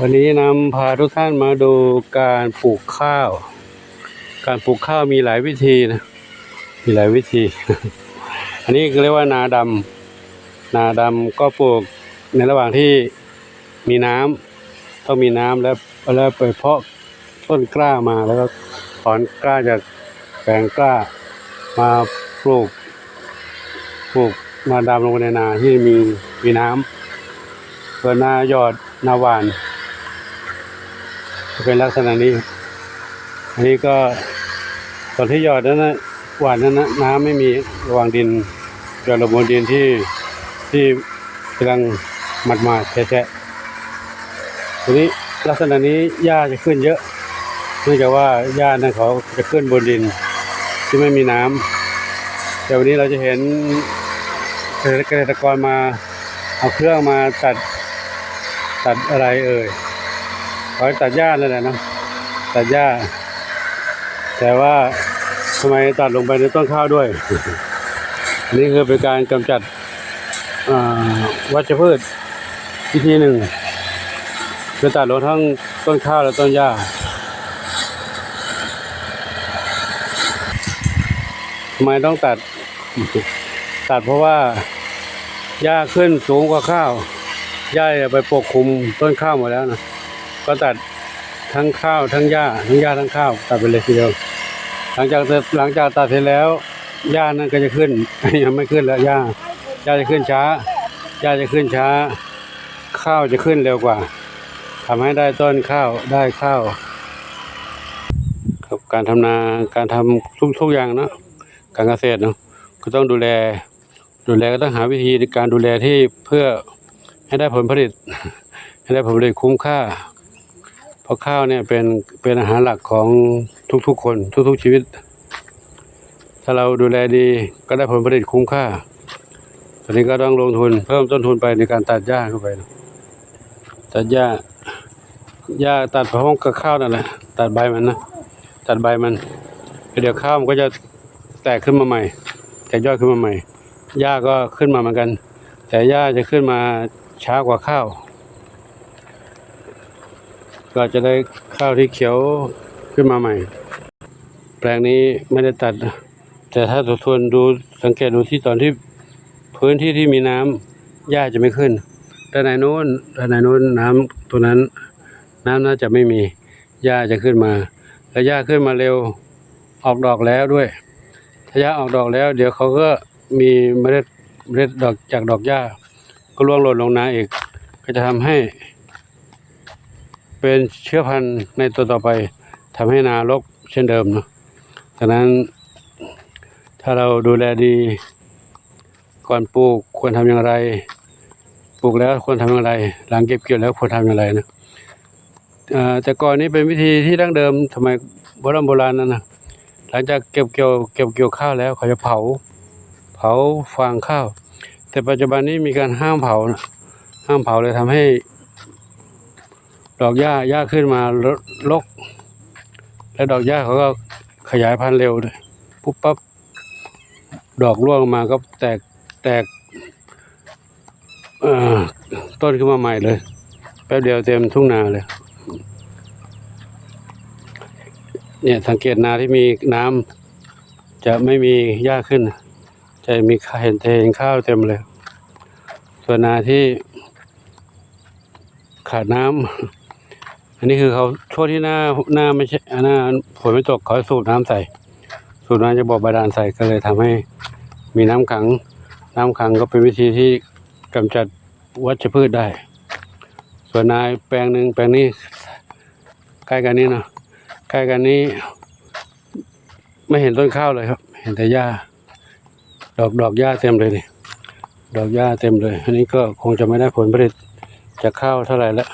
วันนี้นำพาทุกท่านมาดูการปลูกข้าว การปลูกข้าวมีหลายวิธีนะ มีหลายวิธี อันนี้เรียกว่านาดำนาดำก็ปลูกในระหว่างที่มีน้ำต้องมีน้ำแล้วแล้วไปเพาะต้นกล้ามาแล้วก็ถอนกล้าจากแปลงกล้ามาปลูกปลูกนาดำลงในนาที่มีมีน้ำส่วนนาหยอดนาหวาน เป็นลักษณะนี้ อันนี้ก็ตอนที่หยอดนั้นนะหวานนั้นนะน้ำไม่มีระหว่างดินหยอดลงบนดินที่ที่กำลังหมัดมาแฉะทีนี้ลักษณะนี้หญ้าจะขึ้นเยอะเนื่องจากว่าหญ้านั้นเขาจะขึ้นบนดินที่ไม่มีน้ำแต่วันนี้เราจะเห็นเกษตรกรมาเอาเครื่องมาตัดตัดอะไรเอ่ย ขอตัดหญ้านั่นแหละนะตัดหญ้า แต่ว่าทำไมตัดลงไปในต้นข้าวด้วยนนี้คือเป็นการกำจัดวัชพืชวิธีหนึ่งคือตัดลงทั้งต้นข้าวและต้นหญ้าทำไมต้องตัด ตัดเพราะว่าหญ้าขึ้นสูงกว่าข้าวหญ้าไปปกคลุมต้นข้าวหมดแล้วนะ ก็ตัดทั้งข้าวทั้งหญ้าทั้งหญ้าทั้งข้าวตัดไปเลยทีเดียว หลังจากหลังจากตัดเสร็จแล้วหญ้านั่นก็จะขึ้นยังไม่ขึ้นแล้วหญ้าหญ้าจะขึ้นช้าหญ้าจะขึ้นช้า ข้าวจะขึ้นเร็วกว่าทำให้ได้ต้นข้าวได้ข้าวครับการทำนาการทำทุกทุกอย่างเนาะการเกษตรเนาะก็ต้องดูแล ดูแลก็ต้องหาวิธีในการดูแลที่เพื่อให้ได้ผลผลิต ให้ได้ผลผลิตคุ้มค่า เพราะข้าวเนี่ยเป็นเป็นอาหารหลักของทุกๆ คนทุกๆชีวิต ถ้าเราดูแลดีก็ได้ผลผลิตคุ้มค่าตอนนี้ก็ต้องลงทุนเพิ่มต้นทุนไปในการตัดหญ้าเข้าไป ตัดหญ้าหญ้าตัดพร้อมกับข้าวนั่นแหละตัดใบมันนะตัดใบมันเดี๋ยวข้าวมันก็จะแตกขึ้นมาใหม่ แตกยอดขึ้นมาใหม่หญ้าก็ขึ้นมาเหมือนกัน แต่หญ้าจะขึ้นมาช้ากว่าข้าว ก็จะได้ข้าวที่เขียวขึ้นมาใหม่ แปลงนี้ไม่ได้ตัด แต่ถ้าทบทวนดูสังเกตดูที่ตอนที่พื้นที่ที่มีน้ำหญ้าจะไม่ขึ้นด้านในโน้นด้านในโน้นน้ำตัวนั้น น้ำน่าจะไม่มีหญ้าจะขึ้นมาแล้วหญ้าขึ้นมาเร็วออกดอกแล้วด้วย ถ้าหญ้าออกดอกแล้ว เดี๋ยวเขาก็มีเมล็ดเมล็ดดอกจากดอกหญ้าก็ร่วงหล่นลงนาอีก ก็จะทำให้ เป็นเชื้อพันธุ์ในตัวต่อไปทำให้นารกเช่นเดิมเนาะดังนั้นถ้าเราดูแลดี ก่อนปลูกควรทำอย่างไร ปลูกแล้วควรทำอย่างไร หลังเก็บเกี่ยวแล้วควรทำอย่างไรนะแต่ก่อนนี้เป็นวิธีที่ดั้งเดิมสมัยโบราณโบราณนั่นนะหลังจากเก็บเกี่ยวเก็บเกี่ยวข้าวแล้วเขาจะเผา เผาฟางข้าว แต่ปัจจุบันนี้มีการห้ามเผานะห้ามเผาเลยทำให้ ดอกหญ้าหญ้าขึ้นมาลก แล้วดอกหญ้าเขาก็ขยายพันธุ์เร็วเลยปุ๊บปั๊บดอกร่วงมาก็แตกแตกอ่อต้นขึ้นมาใหม่เลย แป๊บเดียวเต็มทุ่งนาเลย เนี่ยสังเกตนาที่มีน้ำจะไม่มีหญ้าขึ้น จะมีเห็นเห็นข้าวเต็มเลย ส่วนนาที่ขาดน้ำ อันนี้คือเขาช่วงที่หน้าหน้าไม่ใช่หน้าฝนไม่ตกเขาสูบน้ำใส่ สูบน้ำจะบอกบาดาลใส่ก็เลยทำให้มีน้ำขัง น้ำขังก็เป็นวิธีที่กำจัดวัชพืชได้ ส่วนนายแปลงหนึ่งแปลงนี้ใกล้กันนี้เนาะใกล้กันนี้ ไม่เห็นต้นข้าวเลยครับ เห็นแต่หญ้า ดอกดอกหญ้าเต็มเลยนี่ดอกหญ้าเต็มเลย อันนี้ก็คงจะไม่ได้ผลผลิตจากข้าวเท่าไหร่แล้ว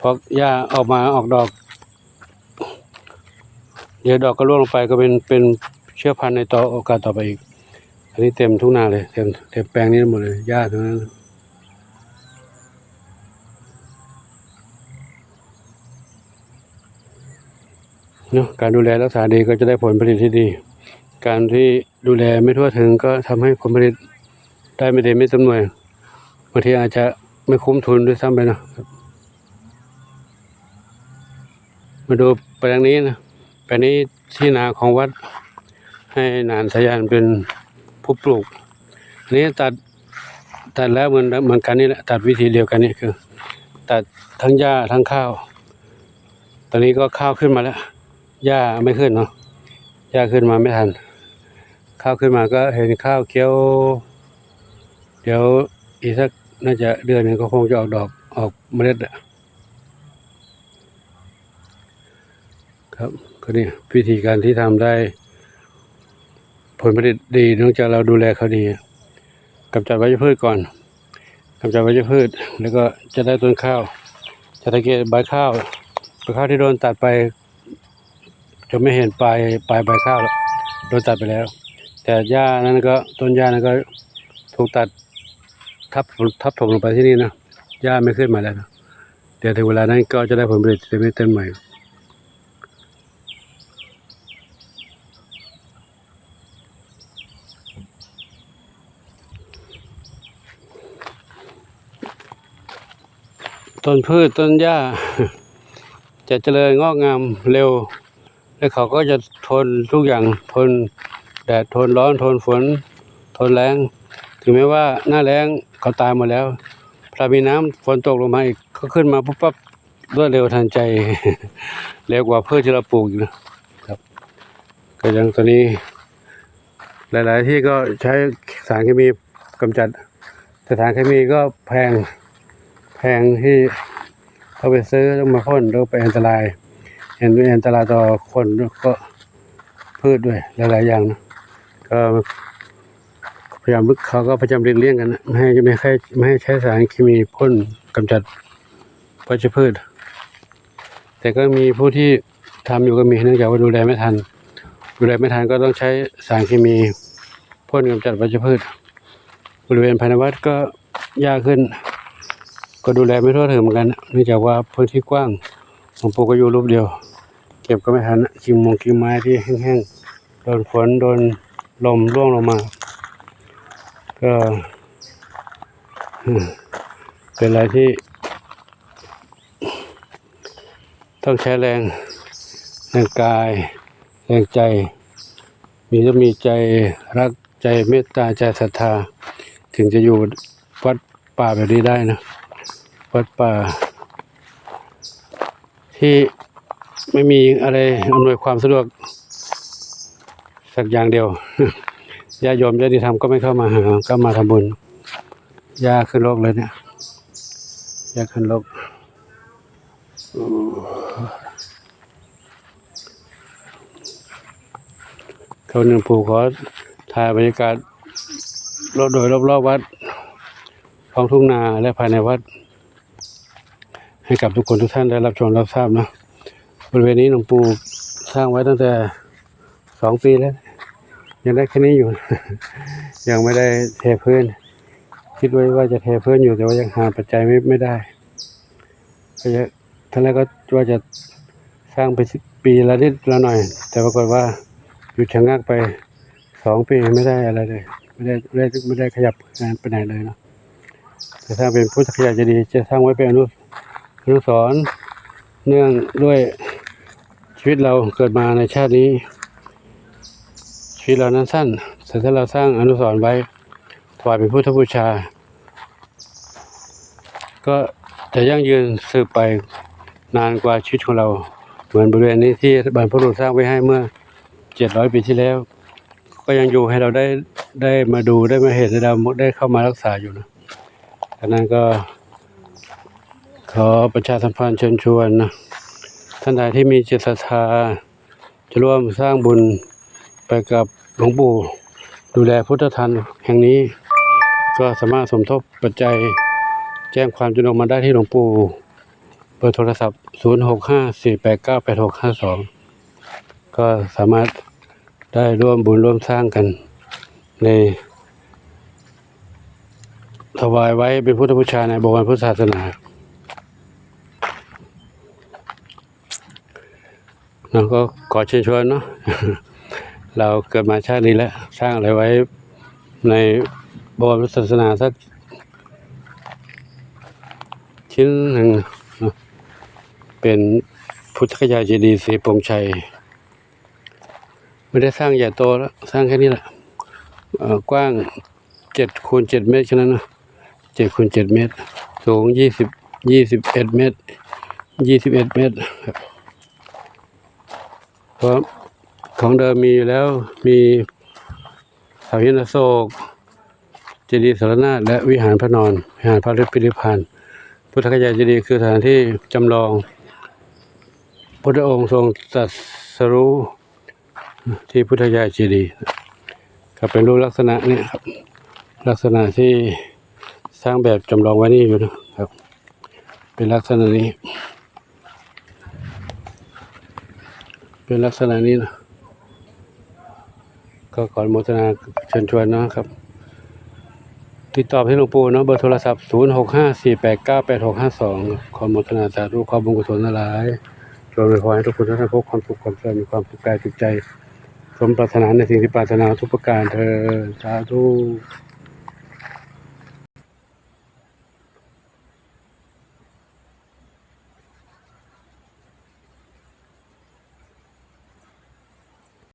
พราะหญ้าออกมาออกดอก เดี๋ยวดอกก็ร่วงลงไปก็เป็นเป็นเชื้อพันธุ์ในต่อโอกาสต่อไปอีก อันนี้เต็มทุ่งนาเลยเต็มเต็มแปลงนี้หมดเลยหญ้าทั้งนั้นเนาะการดูแลรักษาดีก็จะได้ผลผลิตที่ดี การที่ดูแลไม่ทั่วถึงก็ทำให้ผลผลิตได้ไม่เต็มไม่เต็มหน่วยบางทีอาจจะไม่คุ้มทุนด้วยซ้ำไปเนาะ มาดูแปลงนี้นะแปลงนี้ที่นาของวัดให้นานสยานเป็นผู้ปลูกอันนี้ตัดตัดแล้วเหมือนเหมือนกันนี่แหละตัดวิธีเดียวกันนี่คือ ตัดทั้งหญ้าทั้งข้าว ตอนนี้ก็ข้าวขึ้นมาแล้วหญ้าไม่ขึ้นเนาะหญ้าขึ้นมาไม่ทัน ข้าวขึ้นมาก็เห็นข้าวเขียว เดี๋ยวอีกสักน่าจะเดือนหนึงก็คงจะออกดอกออกเมล็ดอะ ครับก็นี่วิธีการที่ทำได้ ผลผลิตดีเนื่องจากเราดูแลเขาดีกำจัดวัชพืชก่อนกำจัดวัชพืช แล้วก็จะได้ต้นข้าว จะสังเกตใบข้าวใบข้าวที่โดนตัดไป จะไม่เห็นปลายปลายใบข้าวแล้วโดนตัดไปแล้ว แต่หญ้านั้นก็ต้นหญ้านั้นก็ถูกตัดทับทับถมลงไปที่นี่นะหญ้าไม่ขึ้นมาแล้วนะเดี๋ยวถึงเวลานั้นก็จะได้ผลผลิตเต็มเต็มใหม่ ต้นพืชต้นหญ้า จะเจริญงอกงามเร็ว และเขาก็จะทนทุกอย่างทนแดดทนร้อนทนฝน ทนแรงถึงแม้ว่าหน้าแรงเขาตายหมดแล้วพอมีน้ำฝนตกลงมาอีกก็ขึ้นมาปุ๊บปั๊บรวดเร็วทันใจ เร็วกว่าพืชที่เราปลูกอีกนะครับ ก็ย่างตอนนี้ หลาย ๆ ที่ก็ใช้สารเคมีกำจัดแต่สารเคมีก็แพง แพงที่เขาไปซื้อต้องมาพ่นแล้วไปอันตรายเห็นเป็นอันตรายต่อคนแล้วก็พืชด้วยหลายๆอย่างนะก็พยายามเขาก็พยายามเรียนเลี่ยงกันนะไม่ให้ไม่ให้ไม่ให้ใช้สารเคมีพ่นกำจัดวัชพืช แต่ก็มีผู้ที่ทำอยู่ก็มีเนื่องจากว่าดูแลไม่ทัน ดูแลไม่ทันก็ต้องใช้สารเคมีพ่นกำจัดวัชพืช บริเวณภายในวัดก็ยากขึ้น ก็ดูแลไม่ทั่วถึงเหมือนกันเนื่องจากว่าพื้นที่กว้างหลวงปูก็อยู่รูปเดียว เก็บก็ไม่ทันกิ่งมงกิ่งไม้ที่แห้งๆโดนฝนโดนลมร่วงลงมา ก็เป็นอะไรที่ ต้องใช้แรงแรงกายแรงใจ มีต้องมีใจรักใจเมตตาใจศรัทธา ถึงจะอยู่วัดป่าแบบนี้ได้นะ วัดป่า ที่ไม่มีอะไรอำนวยความสะดวก สักอย่างเดียวญาโยมญาติธรรมก็ไม่เข้ามาหาก็มาทำบุญยาขึ้นโลกเลยเนี่ยยาขึ้นโลกเขาหนึ่งปู่ขอถ่ายบรรยากาศรอบโดยรอบๆวัดท้องทุ่งนาและภายในวัด ให้กับทุกคนทุกท่านได้รับชมรับทราบนะบริเวณนี้หลวงปู่สร้างไว้ตั้งแต่สองปีแล้ว ยังได้แค่นี้อยู่ ยังไม่ได้เทพื้น คิดไว้ว่าจะเทพื้นอยู่แต่ว่ายังหาปัจจัยไม่ไม่ได้ก็จะท่านแรกก็ว่าจะสร้างไปปีละนิดละหน่อย แต่ปรากฏว่าหยุดชะงักไปสองปีไม่ได้อะไรเลย ไม่ได้ไม่ได้ไม่ได้ขยับงานไปไหนเลยเนาะแต่ถ้าเป็นพุทธคยาจะดี จะสร้างไว้เป็นอนุอ นุสรเนื่องด้วยชีวิตเราเกิดมาในชาตินี้ ชีวิตเรานั้นสั้นแต่ถ้าเราสร้างอนุสรไว้ถวายเป็นพุทธบูชา ก็จะยั่งยืนสืบไปนานกว่าชีวิตของเรา เหมือนบริเวณนี้ที่บรรพบุรุษสร้างไว้ให้เมื่อเจ็ดร้อยปีที่แล้ว ก็ยังอยู่ให้เราได้ได้มาดูได้มาเห็นได้เราได้เข้ามารักษาอยู่นะดังนั้นก็ ขอประชาสัมพันธ์เชิญชวนนะท่านใดที่มีจิตศรัทธาจะร่วมสร้างบุญไปกับหลวงปู่ดูแลพุทธทานแห่งนี้ ก็สามารถสมทบปัจจัยแจ้งความจำนงมาได้ที่หลวงปู่เบอร์โทรศัพท์ 0654898652 ก็สามารถได้ร่วมบุญร่วมสร้างกัน ใน ถวายไว้เป็นพุทธบูชาในบวรพุทธศาสนา เราก็ขอเชิญชวนเนาะเราเกิดมาชาตินี้แล้วสร้างอะไรไว้ในบวรศาสนาสักชิ้นหนึ่งเป็นพุทธคยาเจดีย์ศรีปงชัย ไม่ได้สร้างใหญ่โตแล้วสร้างแค่นี้แหละกว้างเจ็ดคูณเจ็ดเมตรแค่นั้นนะเจ็ดคูณเจ็ดเมตร สูงยี่สิบยี่สิบเอ็ดเมตรยี่สิบเอ็ดเมตรครับ เพราะของเดิมมีอยู่แล้วมีสาหินโศกเจดีย์สารนาถและวิหารพระนอน วิหารพระฤทธิพิริพันธ์พุทธคยาเจดีย์คือสถานที่จำลองพระองค์ทรงตรัสรู้ที่พุทธคยาเจดีย์ครับเป็นรูปลักษณะนี่ครับ ลักษณะที่สร้างแบบจำลองไว้นี่อยู่นะครับ เป็นลักษณะนี้ เป็นลักษณะนี้นะก็ขออนโมทนาเชิญชวนนะครับ ติดต่อให้หลวงปู่เนาะเบอร์โทรศัพท์ 0 6 5 4 8 9 8 6 5 2 ขอโมทนาสาธุความบุญกุศลทั้งหลายจงอวยพรให้ทุกคนท่านพบความสุขความเจริญมีความสุขกายสุขใจ สมปรารถนาในสิ่งที่ปรารถนาทุกประการเธอสาธุ